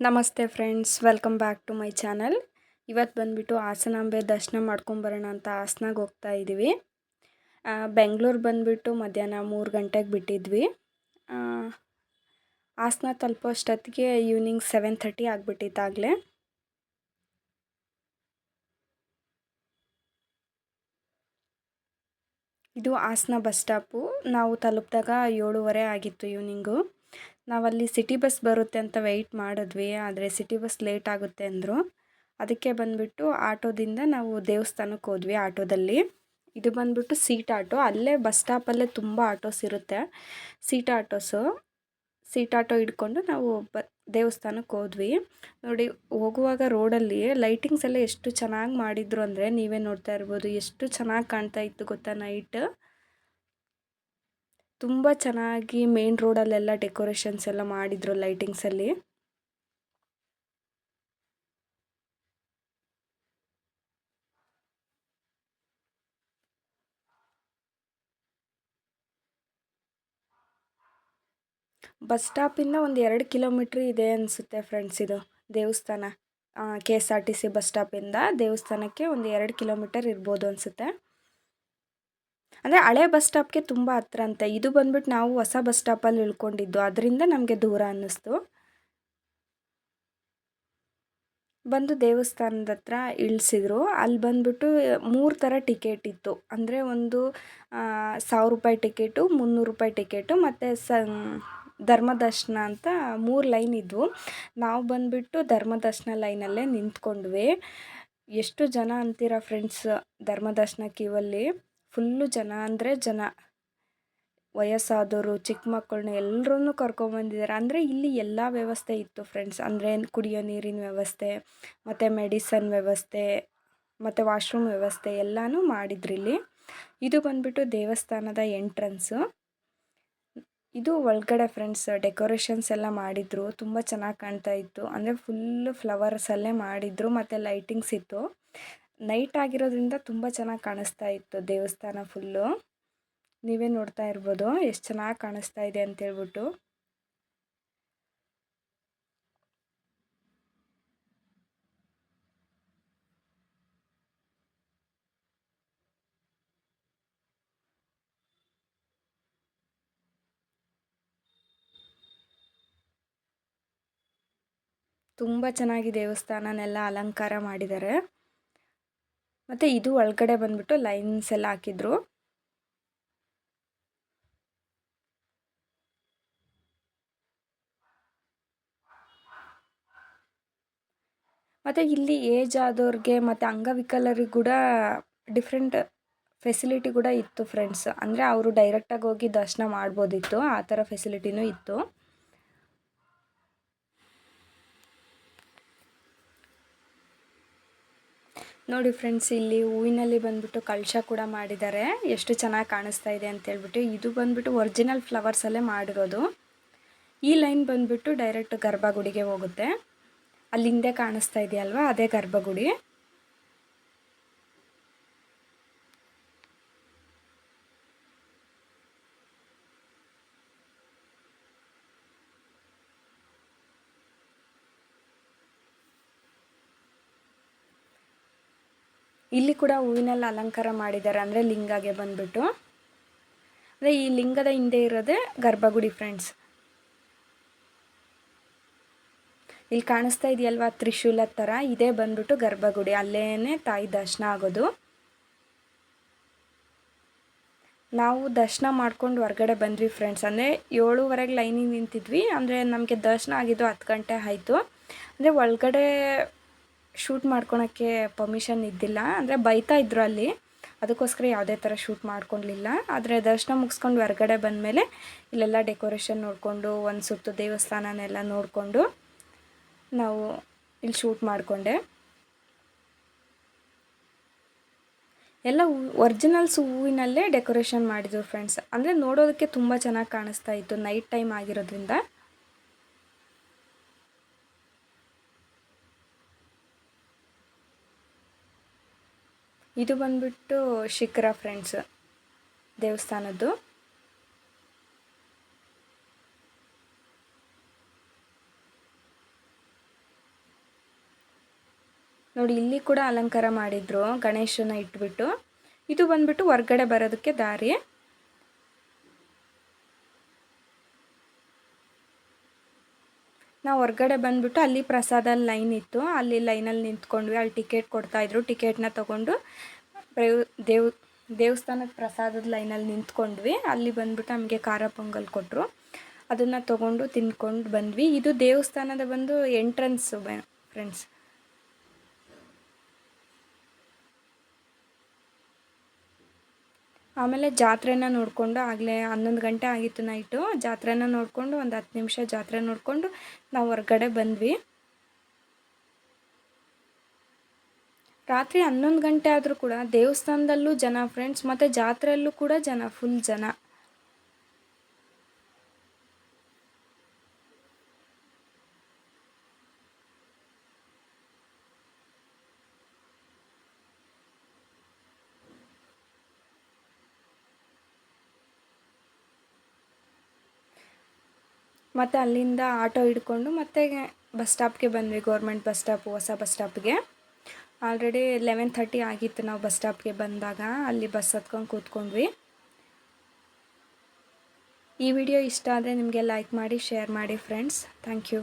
ನಮಸ್ತೆ friends, welcome back to my channel. ಇವತ್ತು ಬಂದುಬಿಟ್ಟು ಹಾಸನಾಂಬೆ ದರ್ಶನ ಮಾಡ್ಕೊಂಬರೋಣ ಅಂತ ಹಾಸನಾಗ ಹೋಗ್ತಾ ಇದ್ದೀವಿ ಬೆಂಗಳೂರು ಬಂದುಬಿಟ್ಟು ಮಧ್ಯಾಹ್ನ ಮೂರು ಗಂಟೆಗೆ ಬಿಟ್ಟಿದ್ವಿ. ಹಾಸನ ತಲುಪೋ ಅಷ್ಟೊತ್ತಿಗೆ ಈವ್ನಿಂಗ್ ಸೆವೆನ್ ಥರ್ಟಿ ಆಗಿಬಿಟ್ಟಿತ್ತಾಗಲೇ ಇದು ಹಾಸನ ಬಸ್ ಸ್ಟಾಪು. ನಾವು ತಲುಪಿದಾಗ ಏಳುವರೆ ಆಗಿತ್ತು ಈವ್ನಿಂಗು ನಾವಲ್ಲಿ ಸಿಟಿ ಬಸ್ ಬರುತ್ತೆ ಅಂತ ವೆಯ್ಟ್ ಮಾಡಿದ್ವಿ, ಆದರೆ ಸಿಟಿ ಬಸ್ ಲೇಟ್ ಆಗುತ್ತೆ ಅಂದರು. ಅದಕ್ಕೆ ಬಂದುಬಿಟ್ಟು ಆಟೋದಿಂದ ನಾವು ದೇವಸ್ಥಾನಕ್ಕೆ ಹೋದ್ವಿ ಆಟೋದಲ್ಲಿ. ಇದು ಬಂದುಬಿಟ್ಟು ಸೀಟ್ ಆಟೋ. ಅಲ್ಲೇ ಬಸ್ ಸ್ಟಾಪಲ್ಲೇ ತುಂಬ ಆಟೋಸ್ ಇರುತ್ತೆ. Seat autos. ಸೀಟ್ ಆಟೋ ಹಿಡ್ಕೊಂಡು ನಾವು ಬ, ದೇವಸ್ಥಾನಕ್ಕೆ ಹೋದ್ವಿ. ನೋಡಿ, ಹೋಗುವಾಗ ರೋಡಲ್ಲಿ ಲೈಟಿಂಗ್ಸ್ ಎಲ್ಲ ಎಷ್ಟು ಚೆನ್ನಾಗಿ ಮಾಡಿದ್ರು ಅಂದರೆ ನೀವೇ ನೋಡ್ತಾ ಇರ್ಬೋದು. ಎಷ್ಟು ಚೆನ್ನಾಗಿ ಕಾಣ್ತಾ ಇತ್ತು ಗೊತ್ತಾ ನೈಟ್ ತುಂಬ ಚೆನ್ನಾಗಿ ಮೇನ್ ರೋಡಲ್ಲೆಲ್ಲ ಡೆಕೋರೇಷನ್ಸ್ ಎಲ್ಲ ಮಾಡಿದ್ರು ಲೈಟಿಂಗ್ಸಲ್ಲಿ ಬಸ್ ಸ್ಟಾಪಿಂದ ಒಂದು ಎರಡು ಕಿಲೋಮೀಟ್ರ್ ಇದೆ ಅನಿಸುತ್ತೆ ಫ್ರೆಂಡ್ಸ್ ಇದು, ದೇವಸ್ಥಾನ. K S R T C bus ಸ್ಟಾಪಿಂದ ದೇವಸ್ಥಾನಕ್ಕೆ ಒಂದು ಎರಡು ಕಿಲೋಮೀಟರ್ ಇರ್ಬೋದು ಅನಿಸುತ್ತೆ. ಅಂದರೆ ಹಳೆ ಬಸ್ ಸ್ಟಾಪ್ಗೆ ತುಂಬ ಹತ್ರ ಅಂತೆ. ಇದು ಬಂದ್ಬಿಟ್ಟು ನಾವು ಹೊಸ ಬಸ್ ಸ್ಟಾಪಲ್ಲಿ ಇಳ್ಕೊಂಡಿದ್ದು ಅದರಿಂದ ನಮಗೆ ದೂರ ಅನ್ನಿಸ್ತು. ಬಂದು ದೇವಸ್ಥಾನದ ಹತ್ರ ಇಳಿಸಿದ್ರು. ಅಲ್ಲಿ ಬಂದುಬಿಟ್ಟು ಮೂರು ಥರ ಟಿಕೆಟ್ ಇತ್ತು. ಅಂದರೆ ಒಂದು ಸಾವಿರ ರೂಪಾಯಿ ಟಿಕೆಟು, ಮುನ್ನೂರು ರೂಪಾಯಿ ಟಿಕೆಟು ಮತ್ತು ಸ, ಧರ್ಮದರ್ಶನ ಅಂತ ಮೂರು ಲೈನ್ ಇದ್ವು. ನಾವು ಬಂದುಬಿಟ್ಟು ಧರ್ಮದರ್ಶನ ಲೈನಲ್ಲೇ ನಿಂತ್ಕೊಂಡ್ವಿ. ಎಷ್ಟು ಜನ ಅಂತೀರಾ ಫ್ರೆಂಡ್ಸ್ ಧರ್ಮದರ್ಶನ ಕ್ಯೂವಲ್ಲಿ? ಫುಲ್ಲು ಜನ ಅಂದರೆ ಜನ. ವಯಸ್ಸಾದವರು ಚಿಕ್ಕ ಮಕ್ಕಳನ್ನ ಎಲ್ಲರನ್ನೂ ಕರ್ಕೊಂಬಂದಿದ್ದಾರೆ ಅಂದರೆ ಇಲ್ಲಿ ಎಲ್ಲ ವ್ಯವಸ್ಥೆ ಇತ್ತು ಫ್ರೆಂಡ್ಸ್ ಅಂದರೆ ಕುಡಿಯೋ ನೀರಿನ ವ್ಯವಸ್ಥೆ, ಮತ್ತು ಮೆಡಿಸನ್ ವ್ಯವಸ್ಥೆ, ಮತ್ತು ವಾಶ್ರೂಮ್ ವ್ಯವಸ್ಥೆ ಎಲ್ಲನೂ ಮಾಡಿದ್ರು ಇಲ್ಲಿ. ಇದು ಬಂದುಬಿಟ್ಟು ದೇವಸ್ಥಾನದ ಎಂಟ್ರೆನ್ಸು ಇದು ಒಳಗಡೆ ಫ್ರೆಂಡ್ಸ್ ಡೆಕೋರೇಷನ್ಸ್ ಎಲ್ಲ ಮಾಡಿದರು. ತುಂಬ ಚೆನ್ನಾಗಿ ಕಾಣ್ತಾ ಇತ್ತು. ಅಂದರೆ ಫುಲ್ಲು ಫ್ಲವರ್ಸಲ್ಲೇ ಮಾಡಿದರು. ಮತ್ತು ಲೈಟಿಂಗ್ಸ್ ಇತ್ತು. ನೈಟ್ ಆಗಿರೋದ್ರಿಂದ ತುಂಬ ಚೆನ್ನಾಗಿ ಕಾಣಿಸ್ತಾ ಇತ್ತು ದೇವಸ್ಥಾನ ಫುಲ್ಲು. ನೀವೇ ನೋಡ್ತಾ ಇರ್ಬೋದು ಎಷ್ಟು ಚೆನ್ನಾಗಿ ಕಾಣಿಸ್ತಾ ಇದೆ ಅಂತೇಳ್ಬಿಟ್ಟು ತುಂಬ ಚೆನ್ನಾಗಿ ದೇವಸ್ಥಾನನೆಲ್ಲ ಅಲಂಕಾರ ಮಾಡಿದ್ದಾರೆ. ಮತ್ತು ಇದು ಒಳಗಡೆ ಬಂದ್ಬಿಟ್ಟು ಲೈನ್ಸ್ ಎಲ್ಲ ಹಾಕಿದ್ರು. ಮತ್ತು ಇಲ್ಲಿ ಏಜ್ ಆದವ್ರಿಗೆ ಮತ್ತು ಅಂಗವಿಕಲರಿಗೆ ಕೂಡ ಡಿಫ್ರೆಂಟ್ ಫೆಸಿಲಿಟಿ ಕೂಡ ಇತ್ತು ಫ್ರೆಂಡ್ಸ್. ಅಂದರೆ ಅವರು ಡೈರೆಕ್ಟಾಗಿ ಹೋಗಿ ದರ್ಶನ ಮಾಡ್ಬೋದಿತ್ತು. ಆ ಥರ ಫೆಸಿಲಿಟಿನೂ ಇತ್ತು. ನೋಡಿ ಫ್ರೆಂಡ್ಸ್ ಇಲ್ಲಿ ಹೂವಿನಲ್ಲಿ ಬಂದ್ಬಿಟ್ಟು ಕಳಶ ಕೂಡ ಮಾಡಿದ್ದಾರೆ. ಎಷ್ಟು ಚೆನ್ನಾಗಿ ಕಾಣಿಸ್ತಾ ಇದೆ ಅಂತ ಹೇಳ್ಬಿಟ್ಟು, ಇದು ಬಂದ್ಬಿಟ್ಟು ಒರಿಜಿನಲ್ ಫ್ಲವರ್ಸಲ್ಲೇ ಮಾಡಿರೋದು. ಈ ಲೈನ್ ಬಂದ್ಬಿಟ್ಟು ಡೈರೆಕ್ಟ್ ಗರ್ಭಗುಡಿಗೆ ಹೋಗುತ್ತೆ. ಅಲ್ಲಿಂದೇ ಕಾಣಿಸ್ತಾ ಇದೆಯಲ್ವ, ಅದೇ ಗರ್ಭಗುಡಿ. ಇಲ್ಲಿ ಕೂಡ ಹೂವಿನೆಲ್ಲ ಅಲಂಕಾರ ಮಾಡಿದ್ದಾರೆ ಅಂದರೆ ಲಿಂಗಗೆ ಬಂದ್ಬಿಟ್ಟು. ಅಂದರೆ ಈ ಲಿಂಗದ ಹಿಂದೆ ಇರೋದೇ ಗರ್ಭಗುಡಿ ಫ್ರೆಂಡ್ಸ್ ಇಲ್ಲಿ ಕಾಣಿಸ್ತಾ ಇದೆಯಲ್ವಾ ತ್ರಿಶೂಲ ಥರ ಇದೇ ಬಂದ್ಬಿಟ್ಟು ಗರ್ಭಗುಡಿ. ಅಲ್ಲೇ ತಾಯಿ ದರ್ಶನ ಆಗೋದು. ನಾವು ದರ್ಶನ ಮಾಡ್ಕೊಂಡು ಹೊರಗಡೆ ಬಂದ್ವಿ ಫ್ರೆಂಡ್ಸ್ ಅಂದರೆ ಏಳುವರೆಗೆ ಲೈನಿಗೆ ನಿಂತಿದ್ವಿ. ಅಂದರೆ ನಮಗೆ ದರ್ಶನ ಆಗಿದ್ದು ಹತ್ತು ಗಂಟೆ ಆಯಿತು. ಅಂದರೆ ಒಳಗಡೆ ಶೂಟ್ ಮಾಡ್ಕೊಳಕ್ಕೆ ಪರ್ಮಿಷನ್ ಇದ್ದಿಲ್ಲ. ಅಂದರೆ ಬೈತಾ ಇದ್ದರು ಅಲ್ಲಿ. ಅದಕ್ಕೋಸ್ಕರ ಯಾವುದೇ ಥರ ಶೂಟ್ ಮಾಡ್ಕೊಳ್ಲಿಲ್ಲ ಆದರೆ ದರ್ಶನ ಮುಗಿಸ್ಕೊಂಡು ಹೊರಗಡೆ ಬಂದಮೇಲೆ ಇಲ್ಲೆಲ್ಲ ಡೆಕೋರೇಷನ್ ನೋಡಿಕೊಂಡು, ಒಂದು ಸುತ್ತು ದೇವಸ್ಥಾನನೆಲ್ಲ ನೋಡಿಕೊಂಡು ನಾವು ಇಲ್ಲಿ ಶೂಟ್ ಮಾಡಿಕೊಂಡೆ. ಎಲ್ಲ ಒರಿಜಿನಲ್ಸ್ ಹೂವಿನಲ್ಲೇ ಡೆಕೋರೇಷನ್ ಮಾಡಿದ್ರು ಫ್ರೆಂಡ್ಸ್ ಅಂದರೆ ನೋಡೋದಕ್ಕೆ ತುಂಬ ಚೆನ್ನಾಗಿ ಕಾಣಿಸ್ತಾ ಇತ್ತು. ನೈಟ್ ಟೈಮ್ ಆಗಿರೋದ್ರಿಂದ. ಇದು ಬಂದ್ಬಿಟ್ಟು ಶಿಖರ ಫ್ರೆಂಡ್ಸ್ ದೇವಸ್ಥಾನದ್ದು. ನೋಡಿ, ಇಲ್ಲಿ ಕೂಡ ಅಲಂಕಾರ ಮಾಡಿದ್ರು ಗಣೇಶನ ಇಟ್ಬಿಟ್ಟು. ಇದು ಬಂದ್ಬಿಟ್ಟು ಹೊರ್ಗಡೆ ಬರೋದಕ್ಕೆ ದಾರಿ. ನಾವು ಹೊರ್ಗಡೆ ಬಂದ್ಬಿಟ್ಟು ಅಲ್ಲಿ ಪ್ರಸಾದ ಲೈನ್ ಇತ್ತು. ಅಲ್ಲಿ ಲೈನಲ್ಲಿ ನಿಂತ್ಕೊಂಡ್ವಿ. ಅಲ್ಲಿ ಟಿಕೆಟ್ ಕೊಡ್ತಾಯಿದ್ರು ಟಿಕೆಟ್ನ ತೊಗೊಂಡು ದೇವ್ ದೇವ್, ದೇವಸ್ಥಾನದ ಪ್ರಸಾದದ ಲೈನಲ್ಲಿ ನಿಂತ್ಕೊಂಡ್ವಿ. ಅಲ್ಲಿ ಬಂದ್ಬಿಟ್ಟು ನಮಗೆ ಖಾರ ಪೊಂಗಲ್ ಕೊಟ್ಟರು ಅದನ್ನು ತೊಗೊಂಡು ತಿನ್ಕೊಂಡು ಬಂದ್ವಿ. ಇದು ದೇವಸ್ಥಾನದ ಬಂದು ಎಂಟ್ರೆನ್ಸು ಫ್ರೆಂಡ್ಸ್ ಆಮೇಲೆ ಜಾತ್ರೆನ ನೋಡಿಕೊಂಡು ಆಗಲೇ ಹನ್ನೊಂದು ಗಂಟೆ ಆಗಿತ್ತು ನೈಟು. ಜಾತ್ರೆನ ನೋಡಿಕೊಂಡು ಒಂದು ಹತ್ತು ನಿಮಿಷ ಜಾತ್ರೆ ನೋಡಿಕೊಂಡು ನಾವು ಹೊರಗಡೆ ಬಂದ್ವಿ. ರಾತ್ರಿ ಹನ್ನೊಂದು ಗಂಟೆ ಆದರೂ ಕೂಡ ದೇವಸ್ಥಾನದಲ್ಲೂ ಜನ ಫ್ರೆಂಡ್ಸ್ ಮತ್ತು ಜಾತ್ರೆಯಲ್ಲೂ ಕೂಡ ಜನ ಫುಲ್ ಜನ. ಮತ್ತು ಅಲ್ಲಿಂದ ಆಟೋ ಹಿಡ್ಕೊಂಡು ಮತ್ತೆ ಬಸ್ ಸ್ಟಾಪ್ಗೆ ಬಂದ್ವಿ, ಗೌರ್ಮೆಂಟ್ ಬಸ್ ಸ್ಟಾಪ್, ಹೊಸ ಬಸ್ ಸ್ಟಾಪ್ಗೆ. ಆಲ್ರೆಡಿ ಲೆವೆನ್ ಥರ್ಟಿ ಆಗಿತ್ತು ನಾವು ಬಸ್ ಸ್ಟಾಪ್ಗೆ ಬಂದಾಗ, ಅಲ್ಲಿ ಬಸ್ ಹತ್ಕೊಂಡು ಕೂತ್ಕೊಂಡ್ವಿ. ಈ ವಿಡಿಯೋ ಇಷ್ಟ ಆದರೆ ನಿಮಗೆ ಲೈಕ್ ಮಾಡಿ ಶೇರ್ ಮಾಡಿ ಫ್ರೆಂಡ್ಸ್ ಥ್ಯಾಂಕ್ ಯು